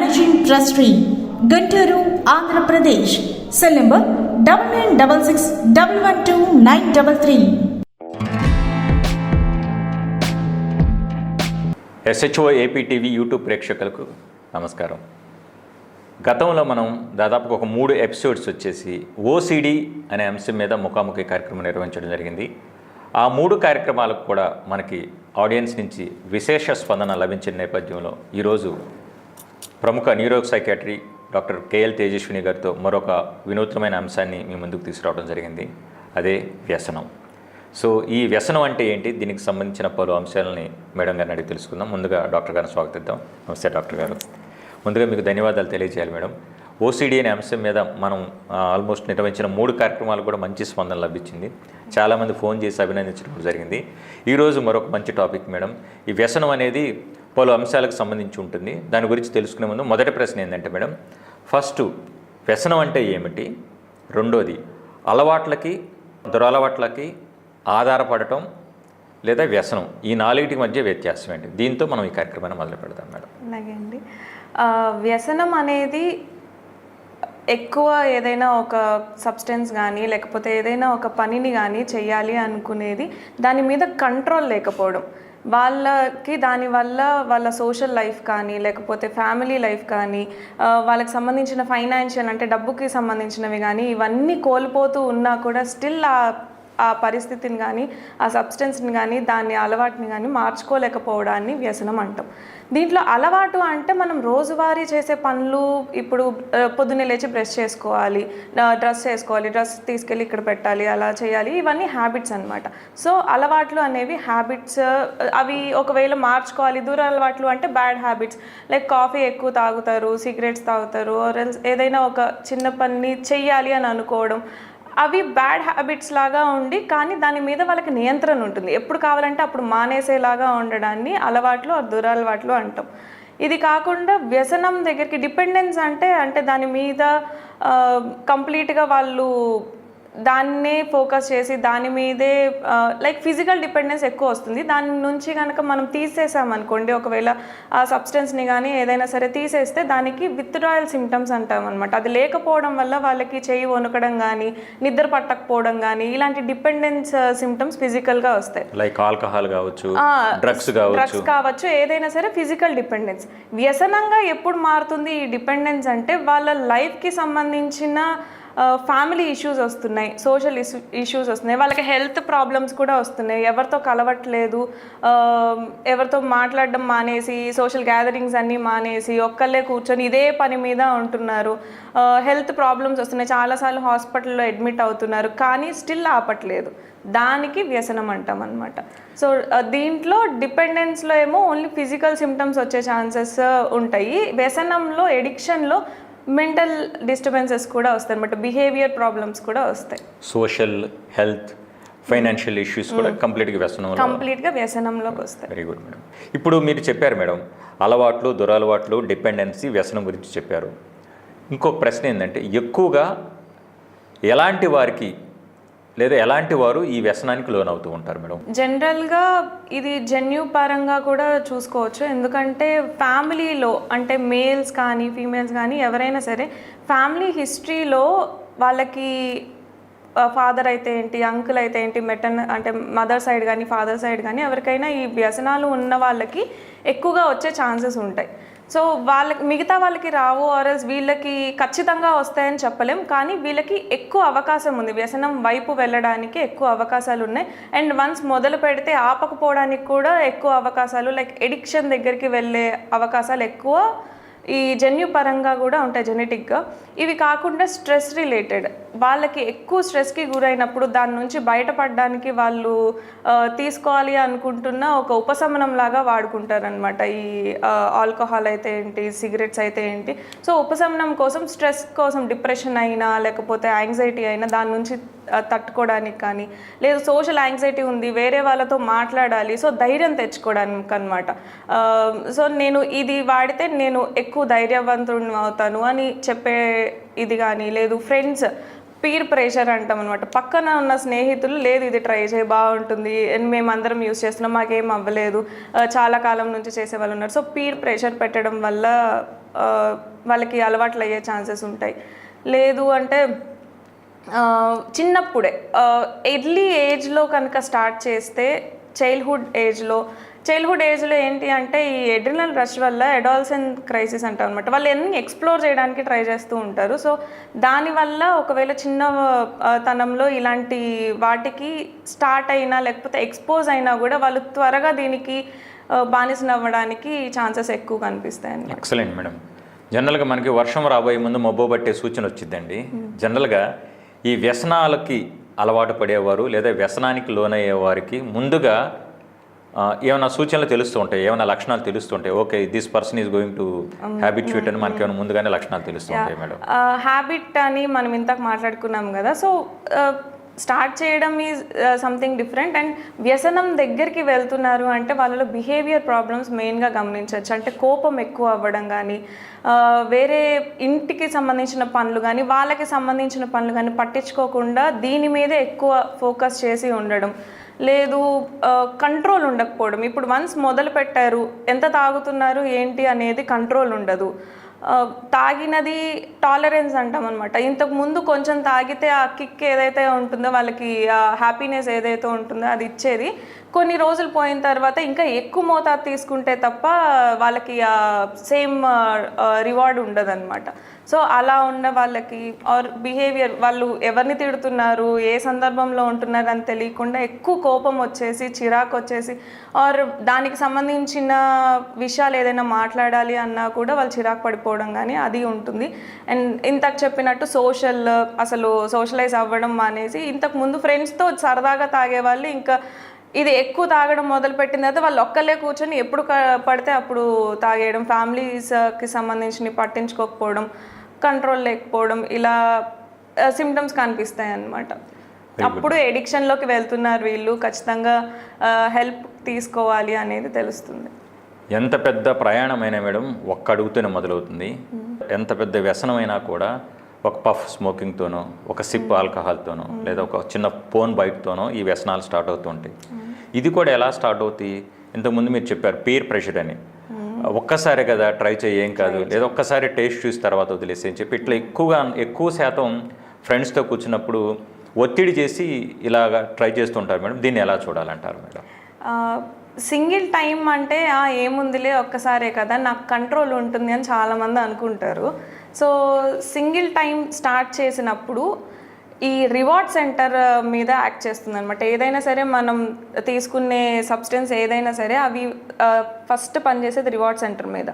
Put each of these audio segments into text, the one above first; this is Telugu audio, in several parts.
managing trustee Guntur Andhra Pradesh cell number double nine double six double one two nine double three SHO AP TV YouTube ప్రేక్షకులకు నమస్కారం. గతంలో మనం దాదాపు ఒక మూడు ఎపిసోడ్స్ వచ్చేసి ఓసిడి అనే అంశం మీద ముఖాముఖి కార్యక్రమం నిర్వహించడం జరిగింది. ఆ మూడు కార్యక్రమాలకు కూడా మనకి ఆడియన్స్ నుంచి విశేష స్పందన లభించిన నేపథ్యంలో ఈరోజు ప్రముఖ neuro psychiatry doctor K L Tejaswini గారితో మరొక వినూత్నమైన అంశాన్ని మీ ముందుకు తీసుకురావడం జరిగింది. అదే వ్యసనం. సో ఈ వ్యసనం అంటే ఏంటి? దీనికి సంబంధించిన పలు అంశాలని మేడం గారిని అడిగి తెలుసుకుందాం. ముందుగా డాక్టర్ గారిని స్వాగతిద్దాం. నమస్తే డాక్టర్ గారు. ముందుగా మీకు ధన్యవాదాలు తెలియజేయాలి మేడం. ఓసిడి అనే అంశం మీద మనం ఆల్మోస్ట్ నిర్వహించిన మూడు కార్యక్రమాలు కూడా మంచి స్పందన లభించింది. చాలామంది ఫోన్ చేసి అభినందించడం జరిగింది. ఈరోజు మరొక మంచి టాపిక్ మేడం. ఈ వ్యసనం అనేది పలు అంశాలకు సంబంధించి ఉంటుంది. దాని గురించి తెలుసుకునే ముందు మొదటి ప్రశ్న ఏంటంటే మేడం ఫస్ట్ వ్యసనం అంటే ఏమిటి? రెండోది అలవాట్లకి దురలవాట్లకి ఆధారపడటం లేదా వ్యసనం ఈ నాలుగిటి మధ్య వ్యత్యాసం ఏంటి? దీంతో మనం ఈ కార్యక్రమాన్ని మొదలు పెడతాం మేడం. అలాగే అండి. వ్యసనం అనేది ఎక్కువ ఏదైనా ఒక సబ్స్టెన్స్ కానీ లేకపోతే ఏదైనా ఒక పనిని కానీ చేయాలి అనుకునేది దాని మీద కంట్రోల్ లేకపోవడం. వాళ్ళకి దానివల్ల వాళ్ళ సోషల్ లైఫ్ కానీ లేకపోతే ఫ్యామిలీ లైఫ్ కానీ వాళ్ళకి సంబంధించిన ఫైనాన్షియల్ అంటే డబ్బుకి సంబంధించినవి కానీ ఇవన్నీ కోల్పోతూ ఉన్నా కూడా స్టిల్ ఆ ఆ పరిస్థితిని కానీ ఆ సబ్స్టెన్స్ని కానీ దాన్ని అలవాటుని కానీ మార్చుకోలేకపోవడాన్ని వ్యసనం అంటాం. దీంట్లో అలవాటు అంటే మనం రోజువారీ చేసే పనులు ఇప్పుడు పొద్దున్నే లేచి బ్రష్ చేసుకోవాలి డ్రెస్ చేసుకోవాలి డ్రెస్ తీసుకెళ్ళి ఇక్కడ పెట్టాలి అలా చేయాలి ఇవన్నీ హ్యాబిట్స్ అన్నమాట. సో అలవాట్లు అనేవి హ్యాబిట్స్ అవి ఒకవేళ మార్చుకోవాలి దూర అలవాట్లు అంటే బ్యాడ్ హ్యాబిట్స్. లైక్ కాఫీ ఎక్కువ తాగుతారు సిగరెట్స్ తాగుతారు ఏదైనా ఒక చిన్న పని చెయ్యాలి అని అనుకోవడం అవి బ్యాడ్ హ్యాబిట్స్ లాగా ఉండి కానీ దాని మీద వాళ్ళకి నియంత్రణ ఉంటుంది. ఎప్పుడు కావాలంటే అప్పుడు మానేసేలాగా ఉండడాన్ని అలవాట్లు దురలవాట్లు అంటాం. ఇది కాకుండా వ్యసనం దగ్గరికి డిపెండెన్స్ అంటే అంటే దాని మీద కంప్లీట్గా వాళ్ళు దాన్నే ఫోకస్ చేసి దాని మీదే లైక్ ఫిజికల్ డిపెండెన్స్ ఎక్కువ వస్తుంది. దాని నుంచి కనుక మనం తీసేసాం అనుకోండి ఒకవేళ ఆ సబ్స్టెన్స్ని కానీ ఏదైనా సరే తీసేస్తే దానికి విత్డ్రాయల్ సిమ్టమ్స్ అంటాం అనమాట అది లేకపోవడం వల్ల వాళ్ళకి చేయి వణుకడం కానీ నిద్ర పట్టకపోవడం కానీ ఇలాంటి డిపెండెన్స్ సిమ్టమ్స్ ఫిజికల్గా వస్తాయి. లైక్ ఆల్కహాల్ కావచ్చు డ్రగ్స్ డ్రగ్స్ కావచ్చు. ఏదైనా సరే ఫిజికల్ డిపెండెన్స్ వ్యసనంగా ఎప్పుడు మారుతుంది ఈ డిపెండెన్స్ అంటే వాళ్ళ లైఫ్కి సంబంధించిన ఫ్యామిలీ ఇష్యూస్ వస్తున్నాయి సోషల్ ఇష్యూస్ వస్తున్నాయి వాళ్ళకి హెల్త్ ప్రాబ్లమ్స్ కూడా వస్తున్నాయి ఎవరితో కలవట్లేదు ఎవరితో మాట్లాడడం మానేసి సోషల్ గ్యాదరింగ్స్ అన్నీ మానేసి ఒక్కళ్ళే కూర్చొని ఇదే పని మీద ఉంటున్నారు. హెల్త్ ప్రాబ్లమ్స్ వస్తున్నాయి చాలాసార్లు హాస్పిటల్లో అడ్మిట్ అవుతున్నారు కానీ స్టిల్ ఆపట్లేదు. దానికి వ్యసనం అంటాం అనమాట సో దీంట్లో డిపెండెన్స్లో ఏమో ఓన్లీ ఫిజికల్ సిమ్టమ్స్ వచ్చే ఛాన్సెస్ ఉంటాయి. వ్యసనంలో ఎడిక్షన్లో మెంటల్ డిస్టర్బెన్సెస్ కూడా వస్తాయి అనమాట బిహేవియర్ ప్రాబ్లమ్స్ కూడా వస్తాయి. సోషల్ హెల్త్ ఫైనాన్షియల్ ఇష్యూస్ కూడా కంప్లీట్గా వ్యసనం కంప్లీట్గా వ్యసనంలోకి వస్తాయి. వెరీ గుడ్ మేడం ఇప్పుడు మీరు చెప్పారు మేడం అలవాట్లు దురలవాట్లు డిపెండెన్సీ వ్యసనం గురించి చెప్పారు. ఇంకొక ప్రశ్న ఏంటంటే ఎక్కువగా ఎలాంటి వారికి లేదా ఎలాంటి వారు ఈ వ్యసనానికి లోనవుతూ ఉంటారు మేడం? జనరల్గా ఇది జన్యు పరంగా కూడా చూసుకోవచ్చు. ఎందుకంటే ఫ్యామిలీలో అంటే మేల్స్ కానీ ఫీమేల్స్ కానీ ఎవరైనా సరే ఫ్యామిలీ హిస్టరీలో వాళ్ళకి ఫాదర్ అయితే ఏంటి అంకుల్ అయితే ఏంటి మెటన్ అంటే మదర్ సైడ్ కానీ ఫాదర్ సైడ్ కానీ ఎవరికైనా ఈ వ్యసనాలు ఉన్న వాళ్ళకి ఎక్కువగా వచ్చే ఛాన్సెస్ ఉంటాయి. సో వాళ్ళకి మిగతా వాళ్ళకి రావు ఆర్ఎల్స్ వీళ్ళకి ఖచ్చితంగా వస్తాయని చెప్పలేం. కానీ వీళ్ళకి ఎక్కువ అవకాశం ఉంది. వ్యసనం వైపు వెళ్ళడానికి ఎక్కువ అవకాశాలు ఉన్నాయి. అండ్ వన్స్ మొదలు పెడితే ఆపకపోవడానికి కూడా ఎక్కువ అవకాశాలు లైక్ ఎడిక్షన్ దగ్గరికి వెళ్ళే అవకాశాలు ఎక్కువ ఈ జన్యు పరంగా కూడా ఉంటాయి జెనెటిక్గా. ఇవి కాకుండా స్ట్రెస్ రిలేటెడ్. వాళ్ళకి ఎక్కువ స్ట్రెస్కి గురైనప్పుడు దాని నుంచి బయటపడడానికి వాళ్ళు తీసుకోవాలి అనుకుంటున్న ఒక ఉపశమనం లాగా వాడుకుంటారనమాట ఈ ఆల్కహాల్ అయితే ఏంటి సిగరెట్స్ అయితే ఏంటి. సో ఉపశమనం కోసం స్ట్రెస్ కోసం డిప్రెషన్ అయినా లేకపోతే యాంగ్జైటీ అయినా దాని నుంచి తట్టుకోవడానికి కానీ లేదు సోషల్ యాంగ్జైటీ ఉంది వేరే వాళ్ళతో మాట్లాడాలి సో ధైర్యం తెచ్చుకోవడానికి అనమాట సో నేను ఇది వాడితే నేను ఎక్కువ ధైర్యవంతుడిని అవుతాను అని చెప్పే ఇది కానీ లేదు ఫ్రెండ్స్ పీర్ ప్రెషర్ అంటాం అనమాట పక్కన ఉన్న స్నేహితులు లేదు ఇది ట్రై చేయి బాగుంటుంది మేమందరం యూస్ చేస్తున్నాం మాకేం అవ్వలేదు చాలా కాలం నుంచి చేసే వాళ్ళు ఉన్నారు. సో పీర్ ప్రెషర్ పెట్టడం వల్ల వాళ్ళకి అలవాట్లు అయ్యే ఛాన్సెస్ ఉంటాయి. లేదు అంటే చిన్నప్పుడే ఎర్లీ ఏజ్లో కనుక స్టార్ట్ చేస్తే చైల్డ్హుడ్ ఏజ్లో చైల్డ్హుడ్ ఏజ్లో ఏంటి అంటే ఈ ఎడ్రినల్ రష్ వల్ల ఎడాల్సన్ క్రైసిస్ అంటాం అనమాట వాళ్ళు ఎన్ని ఎక్స్ప్లోర్ చేయడానికి ట్రై చేస్తూ ఉంటారు. సో దానివల్ల ఒకవేళ చిన్న తనంలో ఇలాంటి వాటికి స్టార్ట్ అయినా లేకపోతే ఎక్స్పోజ్ అయినా కూడా వాళ్ళు త్వరగా దీనికి బానిసనవ్వడానికి ఛాన్సెస్ ఎక్కువ కనిపిస్తాయి. ఎక్సలెంట్ మేడం జనరల్గా మనకి వర్షం రాబోయే ముందు మబ్బు పట్టే సూచన వచ్చిందండి జనరల్గా ఈ వ్యసనాలకి అలవాటు పడేవారు లేదా వ్యసనానికి లోనయ్యే వారికి ముందుగా ఏమైనా సూచనలు తెలుస్తూ ఉంటాయి ఏమైనా లక్షణాలు తెలుస్తుంటాయి. Okay this person is going to habituate అని మనకి ఏమైనా ముందుగానే లక్షణాలు తెలుస్తూ ఉంటాయి మేడం. హ్యాబిట్ అని మనం ఇంతకు మాట్లాడుకున్నాం కదా. సో స్టార్ట్ చేయడం ఈజ్ సంథింగ్ డిఫరెంట్ అండ్ వ్యసనం దగ్గరికి వెళ్తున్నారు అంటే వాళ్ళలో బిహేవియర్ ప్రాబ్లమ్స్ మెయిన్గా గమనించవచ్చు. అంటే కోపం ఎక్కువ అవ్వడం కానీ uh, వేరే ఇంటికి సంబంధించిన పనులు కానీ వాళ్ళకి సంబంధించిన పనులు కానీ పట్టించుకోకుండా దీని మీదే ఎక్కువ ఫోకస్ చేసి ఉండడం. లేదు uh, కంట్రోల్ ఉండకపోవడం. ఇప్పుడు వన్స్ మొదలు పెట్టారు ఎంత తాగుతున్నారు ఏంటి అనేది కంట్రోల్ ఉండదు. తాగినది టాలరెన్స్ అంటాం అనమాట ఇంతకు ముందు కొంచెం తాగితే ఆ కిక్ ఏదైతే ఉంటుందో వాళ్ళకి ఆ హ్యాపీనెస్ ఏదైతే ఉంటుందో అది ఇచ్చేది. కొన్ని రోజులు పోయిన తర్వాత ఇంకా ఎక్కువ మోతాదు తీసుకుంటే తప్ప వాళ్ళకి ఆ సేమ్ రివార్డ్ ఉండదు సో అలా ఉన్న వాళ్ళకి ఆర్ బిహేవియర్ వాళ్ళు ఎవరిని తిడుతున్నారు ఏ సందర్భంలో ఉంటున్నారు అని తెలియకుండా ఎక్కువ కోపం వచ్చేసి చిరాకు వచ్చేసి ఆర్ దానికి సంబంధించిన విషయాలు ఏదైనా మాట్లాడాలి అన్నా కూడా వాళ్ళు చిరాకు పడిపోవడం కానీ అది ఉంటుంది. అండ్ ఇంతకు చెప్పినట్టు సోషల్ అసలు సోషలైజ్ అవ్వడం అనేసి ఇంతకు ముందు ఫ్రెండ్స్తో సరదాగా తాగే వాళ్ళు ఇంకా ఇది ఎక్కువ తాగడం మొదలుపెట్టిన తర్వాత వాళ్ళు ఒక్కళ్ళే కూర్చొని ఎప్పుడు క- పడితే అప్పుడు తాగేయడం ఫ్యామిలీస్కి సంబంధించినవి పట్టించుకోకపోవడం కంట్రోల్ లేకపోవడం ఇలా సిమ్టమ్స్ కనిపిస్తాయి అన్నమాట అప్పుడు ఎడిక్షన్లోకి వెళ్తున్నారు వీళ్ళు ఖచ్చితంగా హెల్ప్ తీసుకోవాలి అనేది తెలుస్తుంది. ఎంత పెద్ద ప్రయాణమైనా మేడం ఒక్క అడుగుతూనే మొదలవుతుంది ఎంత పెద్ద వ్యసనమైనా కూడా ఒక పఫ్ స్మోకింగ్తోనో ఒక సిప్ ఆల్కహాల్తోనో లేదా ఒక చిన్న ఫోన్ బైట్తోనో ఈ వ్యసనాలు స్టార్ట్ అవుతూ ఉంటాయి ఇది కూడా ఎలా స్టార్ట్ అవుతాయి? ఇంతకుముందు మీరు చెప్పారు పీర్ ప్రెషర్ అని. ఒక్కసారి కదా ట్రై చేయి ఏం కాదు. లేదా ఒక్కసారి టేస్ట్ చూసి తర్వాత వదిలేసి అని చెప్పి ఇట్లా ఎక్కువగా ఎక్కువ శాతం ఫ్రెండ్స్తో కూర్చున్నప్పుడు ఒత్తిడి చేసి ఇలాగా ట్రై చేస్తుంటారు మేడం. దీన్ని ఎలా చూడాలంటారు మేడం? సింగిల్ టైం అంటే "ఆ, ఏముందిలే ఒక్కసారే కదా నాకు కంట్రోల్ ఉంటుంది అని చాలామంది అనుకుంటారు. సో సింగిల్ టైం స్టార్ట్ చేసినప్పుడు ఈ రివార్డ్ సెంటర్ uh, మీద యాక్ట్ చేస్తుంది అనమాట ఏదైనా సరే మనం తీసుకునే సబ్స్టెన్స్ ఏదైనా సరే అవి ఫస్ట్ పనిచేసేది రివార్డ్ సెంటర్ మీద.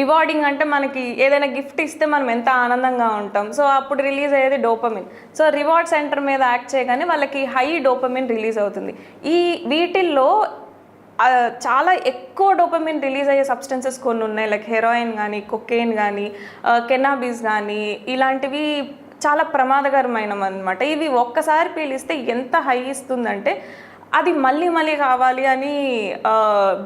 రివార్డింగ్ అంటే మనకి ఏదైనా గిఫ్ట్ ఇస్తే మనం ఎంత ఆనందంగా ఉంటాం. సో అప్పుడు రిలీజ్ అయ్యేది డోపమిన్ సో రివార్డ్ సెంటర్ మీద యాక్ట్ చేయగానే వాళ్ళకి హై డోపమిన్ రిలీజ్ అవుతుంది. ఈ వీటిల్లో uh, చాలా ఎక్కువ డోపమిన్ రిలీజ్ అయ్యే సబ్స్టెన్సెస్ కొన్ని ఉన్నాయి. లైక్ హెరాయిన్ కానీ కొకెయిన్ కానీ కెనాబీస్ కానీ ఇలాంటివి చాలా ప్రమాదకరమైన అనమాట ఇవి ఒక్కసారి పీలిస్తే ఎంత హై ఇస్తుందంటే అది మళ్ళీ మళ్ళీ కావాలి అని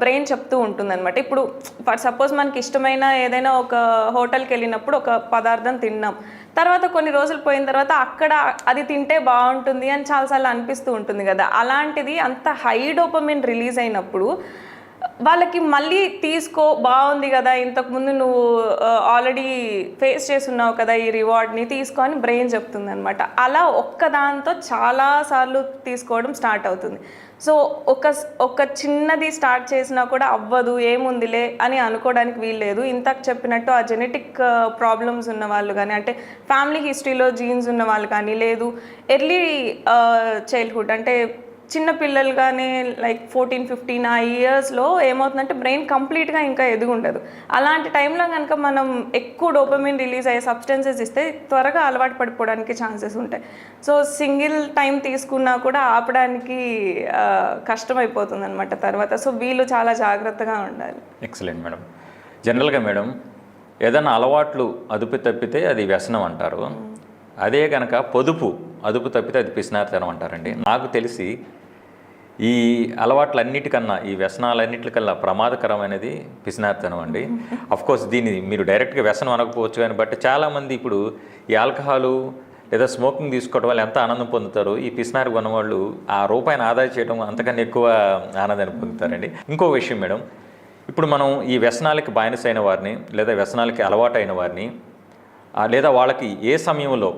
బ్రెయిన్ చెప్తూ ఉంటుందన్నమాట. ఇప్పుడు ఫర్ సపోజ్ మనకి ఇష్టమైన ఏదైనా ఒక హోటల్కి వెళ్ళినప్పుడు ఒక పదార్థం తిన్నాం. తర్వాత కొన్ని రోజులు పోయిన తర్వాత అక్కడ అది తింటే బాగుంటుంది అని చాలాసార్లు అనిపిస్తూ ఉంటుంది కదా. అలాంటిది అంత హై డోపమిన్ రిలీజ్ అయినప్పుడు వాళ్ళకి మళ్ళీ తీసుకో బాగుంది కదా ఇంతకుముందు నువ్వు ఆల్రెడీ ఫేస్ చేస్తున్నావు కదా ఈ రివార్డ్ని తీసుకో అని బ్రెయిన్ చెప్తుంది అనమాట అలా ఒక్కదాంతో చాలాసార్లు తీసుకోవడం స్టార్ట్ అవుతుంది. సో ఒక ఒక చిన్నది స్టార్ట్ చేసినా కూడా అవ్వదు ఏముందిలే అని అనుకోవడానికి వీల్లేదు. ఇంతకు చెప్పినట్టు ఆ జెనెటిక్ ప్రాబ్లమ్స్ ఉన్న వాళ్ళు కానీ అంటే ఫ్యామిలీ హిస్టరీలో జీన్స్ ఉన్న వాళ్ళు కానీ లేదు ఎర్లీ చైల్డ్హుడ్ అంటే చిన్న పిల్లలుగానే లైక్ ఫోర్టీన్ ఫిఫ్టీన్ ఆ ఇయర్స్లో ఏమవుతుందంటే బ్రెయిన్ కంప్లీట్గా ఇంకా ఎదుగుండదు. అలాంటి టైంలో కనుక మనం ఎక్కువ డోపమిన్ రిలీజ్ అయ్యే సబ్స్టెన్సెస్ ఇస్తే త్వరగా అలవాటు పడిపోవడానికి ఛాన్సెస్ ఉంటాయి. సో సింగిల్ టైం తీసుకున్నా కూడా ఆపడానికి కష్టమైపోతుంది అనమాట తర్వాత. సో వీళ్ళు చాలా జాగ్రత్తగా ఉండాలి. ఎక్సలెంట్ మేడం జనరల్గా మేడం ఏదైనా అలవాట్లు అదుపు తప్పితే అది వ్యసనం అంటారు. అదే కనుక పొదుపు అదుపు తప్పితే అది పిసినారితనం అంటారండి. నాకు తెలిసి ఈ అలవాట్లన్నిటికన్నా ఈ వ్యసనాలన్నిటికల్లా ప్రమాదకరమైనది పిసినారితనం అండి. కోర్స్ దీన్ని మీరు డైరెక్ట్గా వ్యసనం అనకపోవచ్చు కానీ బట్ చాలామంది ఇప్పుడు ఈ ఆల్కహాలు లేదా స్మోకింగ్ తీసుకోవడం వల్ల ఎంత ఆనందం పొందుతారు ఈ పిసినారి కొన్నవాళ్ళు ఆ రూపాయిని ఆదా చేయడం అంతకన్నా ఎక్కువ ఆనందాన్ని పొందుతారండి. ఇంకో విషయం మేడం ఇప్పుడు మనం ఈ వ్యసనాలకి బానిసైన వారిని లేదా వ్యసనాలకి అలవాటైన వారిని లేదా వాళ్ళకి ఏ సమయంలో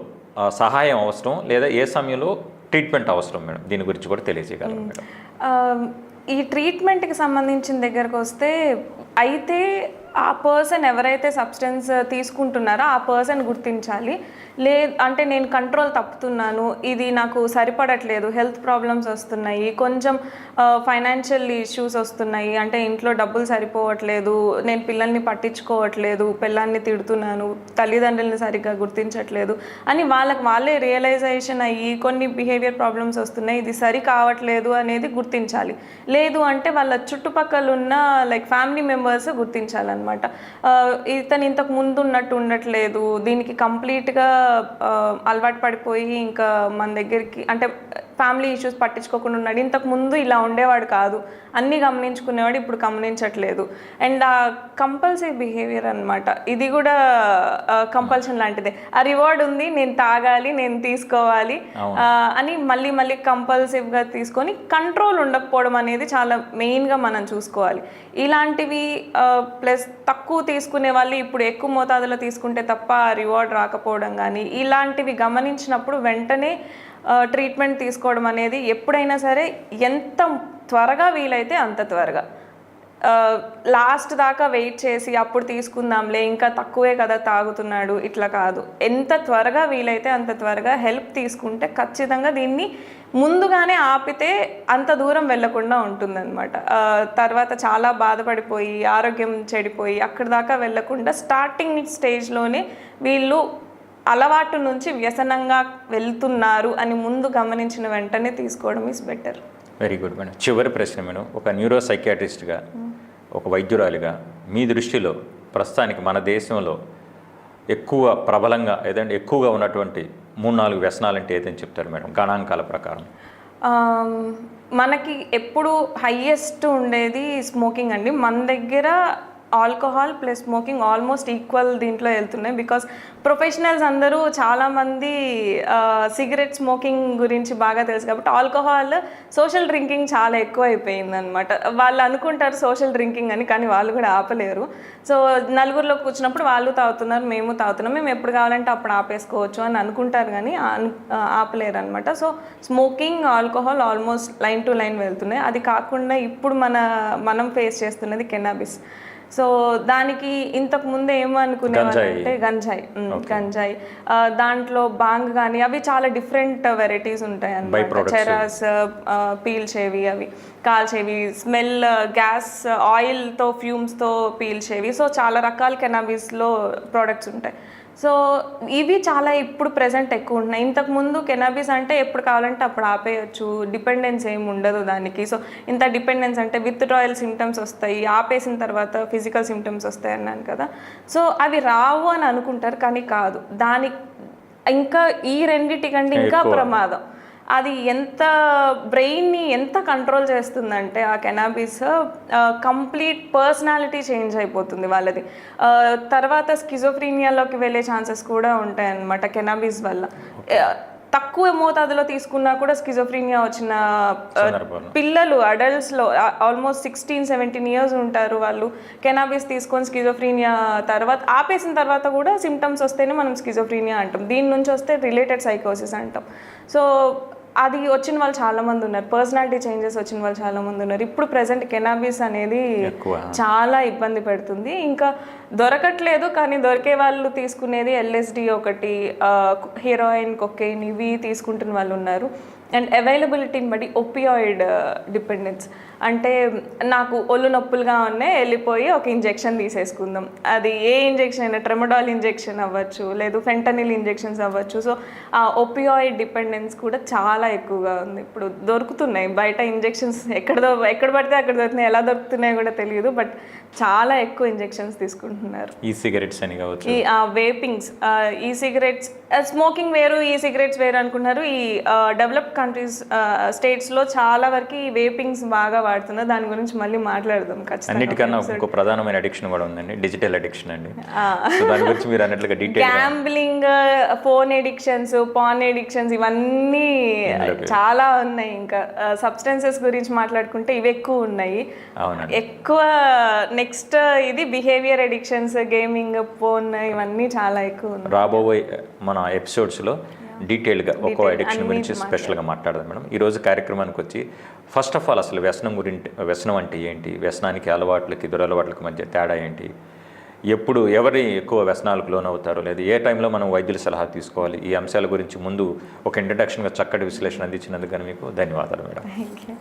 సహాయం అవసరం లేదా ఏ సమయంలో ట్రీట్మెంట్ అవసరం మేడం. దీని గురించి కూడా తెలియజేయగలరు మేడం. ఈ ట్రీట్మెంట్కి సంబంధించిన దగ్గరకు వస్తే అయితే ఆ పర్సన్ ఎవరైతే సబ్స్టెన్స్ తీసుకుంటున్నారో ఆ పర్సన్ గుర్తించాలి. లే అంటే నేను కంట్రోల్ తప్పుతున్నాను ఇది నాకు సరిపడట్లేదు హెల్త్ ప్రాబ్లమ్స్ వస్తున్నాయి కొంచెం ఫైనాన్షియల్ ఇష్యూస్ వస్తున్నాయి అంటే ఇంట్లో డబ్బులు సరిపోవట్లేదు నేను పిల్లల్ని పట్టించుకోవట్లేదు పిల్లల్ని తిడుతున్నాను తల్లిదండ్రులని సరిగ్గా గుర్తించట్లేదు అని వాళ్ళకి వాళ్ళే రియలైజేషన్ అయ్యి కొన్ని బిహేవియర్ ప్రాబ్లమ్స్ వస్తున్నాయి ఇది సరి కావట్లేదు అనేది గుర్తించాలి. లేదు అంటే వాళ్ళ చుట్టుపక్కల ఉన్న లైక్ ఫ్యామిలీ మెంబర్స్ గుర్తించాలని ఆ, ఇతను ఇంతకు ముందు ఉన్నట్టు ఉండట్లేదు. దీనికి కంప్లీట్గా అలవాటు పడిపోయి ఇంకా మన దగ్గరికి అంటే ఫ్యామిలీ ఇష్యూస్ పట్టించుకోకుండా ఉన్నాడు. ఇంతకు ముందు ఇలా ఉండేవాడు కాదు. అన్నీ గమనించుకునేవాడు ఇప్పుడు గమనించట్లేదు. అండ్ ఆ కంపల్సరీ బిహేవియర్ అన్నమాట. ఇది కూడా కంపల్షన్ లాంటిదే. ఆ రివార్డ్ ఉంది నేను తాగాలి నేను తీసుకోవాలి అని మళ్ళీ మళ్ళీ కంపల్సివ్గా తీసుకొని కంట్రోల్ ఉండకపోవడం అనేది చాలా మెయిన్గా మనం చూసుకోవాలి. ఇలాంటివి ప్లస్ తక్కువ తీసుకునే వాళ్ళు ఇప్పుడు ఎక్కువ మోతాదులో తీసుకుంటే తప్ప రివార్డ్ రాకపోవడం కానీ ఇలాంటివి గమనించినప్పుడు వెంటనే ట్రీట్మెంట్ తీసుకోవడం అనేది ఎప్పుడైనా సరే ఎంత త్వరగా వీలైతే అంత త్వరగా. లాస్ట్ దాకా వెయిట్ చేసి అప్పుడు తీసుకుందాంలే ఇంకా తక్కువే కదా తాగుతున్నాడు ఇట్లా కాదు. ఎంత త్వరగా వీలైతే అంత త్వరగా హెల్ప్ తీసుకుంటే ఖచ్చితంగా దీన్ని ముందుగానే ఆపితే అంత దూరం వెళ్ళకుండా ఉంటుందన్నమాట. తర్వాత చాలా బాధపడిపోయి ఆరోగ్యం చెడిపోయి అక్కడి దాకా వెళ్ళకుండా స్టార్టింగ్ స్టేజ్లోనే వీళ్ళు అలవాటు నుంచి వ్యసనంగా వెళ్తున్నారు అని ముందు గమనించిన వెంటనే తీసుకోవడం is better very good madam చివరి ప్రశ్న మేడం ఒక న్యూరో సైకియాట్రిస్ట్గా ఒక వైద్యురాలిగా మీ దృష్టిలో ప్రస్తుతానికి మన దేశంలో ఎక్కువ ప్రబలంగా ఏదంటే ఎక్కువగా ఉన్నటువంటి మూడు నాలుగు వ్యసనాలంటే ఏదని చెప్తారు మేడం గణాంకాల ప్రకారం. మనకి ఎప్పుడు హయ్యెస్ట్ ఉండేది స్మోకింగ్ అండి. మన దగ్గర alcohol plus smoking almost equal దీంట్లో వెళ్తున్నాయి. బికాస్ ప్రొఫెషనల్స్ అందరూ చాలామంది సిగరెట్ స్మోకింగ్ గురించి బాగా తెలుసు కాబట్టి ఆల్కహాల్ సోషల్ డ్రింకింగ్ చాలా ఎక్కువ అయిపోయింది అనమాట వాళ్ళు అనుకుంటారు సోషల్ డ్రింకింగ్ అని కానీ వాళ్ళు కూడా ఆపలేరు. సో నలుగురిలో కూర్చున్నప్పుడు వాళ్ళు తాగుతున్నారు మేము తాగుతున్నాం. మేము ఎప్పుడు కావాలంటే అప్పుడు ఆపేసుకోవచ్చు అని అనుకుంటారు కానీ అను- ఆపలేరు అనమాట so smoking alcohol almost line to line వెళ్తున్నాయి. అది కాకుండా ఇప్పుడు మన మనం ఫేస్ చేస్తున్నది కెనాబిస్ సో దానికి ఇంతకు ముందు ఏమనుకునేవాళ్ళు అంటే గంజాయి. గంజాయి. దాంట్లో బాంగ్ కానీ అవి చాలా డిఫరెంట్ వెరైటీస్ ఉంటాయి అన్నమాట. చెరాస్ పీల్చేవి అవి కాల్చేవి స్మెల్ గ్యాస్ ఆయిల్తో ఫ్యూమ్స్తో పీల్చేవి. సో చాలా రకాల కెనాబీస్లో ప్రోడక్ట్స్ ఉంటాయి. సో ఇవి చాలా ఇప్పుడు ప్రెసెంట్ ఎక్కువ ఉంటున్నాయి. ఇంతకు ముందు కెనాబీస్ అంటే ఎప్పుడు కావాలంటే అప్పుడు ఆపేయచ్చు. డిపెండెన్స్ ఏమి ఉండదు దానికి. సో ఇంత డిపెండెన్స్ అంటే విత్ డ్రాయల్ సిమ్టమ్స్ వస్తాయి. ఆపేసిన తర్వాత ఫిజికల్ సిమ్టమ్స్ వస్తాయి అన్నాను కదా. సో అవి రావు అని అనుకుంటారు కానీ కాదు. దాని ఇంకా ఈ రెండిటి కంటే ఇంకా ప్రమాదం. అది ఎంత బ్రెయిన్ని ఎంత కంట్రోల్ చేస్తుందంటే ఆ కెనాబీస్ కంప్లీట్ పర్సనాలిటీ చేంజ్ అయిపోతుంది వాళ్ళది. తర్వాత స్కిజోఫ్రీనియాలోకి వెళ్ళే ఛాన్సెస్ కూడా ఉంటాయి అన్నమాట కెనాబీస్ వల్ల తక్కువ మోతాదులో తీసుకున్నా కూడా స్కిజోఫ్రీనియా వచ్చిన. పిల్లలు అడల్ట్స్లో ఆల్మోస్ట్ సిక్స్టీన్ సెవెంటీన్ ఇయర్స్ ఉంటారు వాళ్ళు. కెనాబిస్ తీసుకొని స్కిజోఫ్రీనియా తర్వాత ఆపేసిన తర్వాత కూడా సిమ్టమ్స్ వస్తేనే మనం స్కిజోఫ్రీనియా అంటాం. దీని నుంచి వస్తే రిలేటెడ్ సైకోసిస్ అంటాం. సో అది వచ్చిన వాళ్ళు చాలా మంది ఉన్నారు. పర్సనాలిటీ చేంజెస్ వచ్చిన వాళ్ళు చాలా మంది ఉన్నారు. ఇప్పుడు ప్రెసెంట్ కెనాబిస్ అనేది ఎక్కువ. చాలా ఇబ్బంది పెడుతుంది. ఇంకా దొరకట్లేదు కానీ దొరికే వాళ్ళు తీసుకునేది ఎల్ఎస్డి ఒకటి హీరోయిన్ కొకెయిన్ ఇవి తీసుకుంటున్న వాళ్ళు ఉన్నారు. అండ్ అవైలబిలిటీని బట్టి ఒపియాయిడ్ డిపెండెన్స్ అంటే నాకు ఒళ్ళు నొప్పులుగా ఉన్నాయి వెళ్ళిపోయి ఒక ఇంజెక్షన్ తీసేసుకుందాం. అది ఏ ఇంజెక్షన్ అయినా ట్రెమడాల్ ఇంజెక్షన్ అవ్వచ్చు లేదు ఫెంటనిల్ ఇంజెక్షన్స్ అవ్వచ్చు. సో ఆ ఒపియాయిడ్ డిపెండెన్స్ కూడా చాలా ఎక్కువగా ఉంది. ఇప్పుడు దొరుకుతున్నాయి. బయట ఇంజెక్షన్స్ ఎక్కడ ఎక్కడ పడితే అక్కడ దొరుకుతున్నాయి. ఎలా దొరుకుతున్నాయో కూడా తెలియదు. బట్ చాలా ఎక్కువ ఇంజెక్షన్స్ తీసుకుంటున్నారు. ఈ సిగరెట్స్ అని కావచ్చు. ఈ వేపింగ్స్ ఈ సిగరెట్స్ స్మోకింగ్ వేరు ఈ సిగరెట్స్ వేరు అనుకుంటున్నారు. ఈ డెవలప్డ్ కంట్రీస్ స్టేట్స్లో చాలా వరకు ఈ వేపింగ్స్ బాగా వాడుతున్నారు. దాని గురించి మళ్ళీ మాట్లాడదాం ఖచ్చితంగా. అన్నిటికన్నా ఇంకో ప్రధానమైన అడిక్షన్ కూడా ఉందండి. డిజిటల్ అడిక్షన్ అండి. దాని గురించి మీరు అన్నట్లుగా detail gambling phone addictions paan addictions ఇవన్నీ చాలా ఉన్నాయి ఇంకా. సబ్స్టెన్సెస్ గురించి మాట్లాడుకుంటే ఇవి ఎక్కువ ఉన్నాయి. ఎక్కువ నెక్స్ట్ ఇది బిహేవియర్ ఎడిక్షన్స్ గేమింగ్ ఫోన్ ఇవన్నీ చాలా ఎక్కువ ఉన్నాయి. రాబోయే మన ఎపిసోడ్స్లో డీటెయిల్గా ఒక్కో అడిక్షన్ గురించి స్పెషల్గా మాట్లాడదాం మేడం. ఈరోజు కార్యక్రమానికి వచ్చి ఫస్ట్ ఆఫ్ ఆల్ అసలు వ్యసనం గురించి వ్యసనం అంటే ఏంటి? వ్యసనానికి అలవాట్లకి దురలవాట్లకి మధ్య తేడా ఏంటి? ఎప్పుడు ఎవరి ఎక్కువ వ్యసనాలకు లోనవుతారు లేదా ఏ టైంలో మనం వైద్యుల సలహా తీసుకోవాలి ఈ అంశాల గురించి ముందు ఒక ఇంట్రడక్షన్గా చక్కటి విశ్లేషణ అందించినందుకు మీకు ధన్యవాదాలు మేడం. Thank you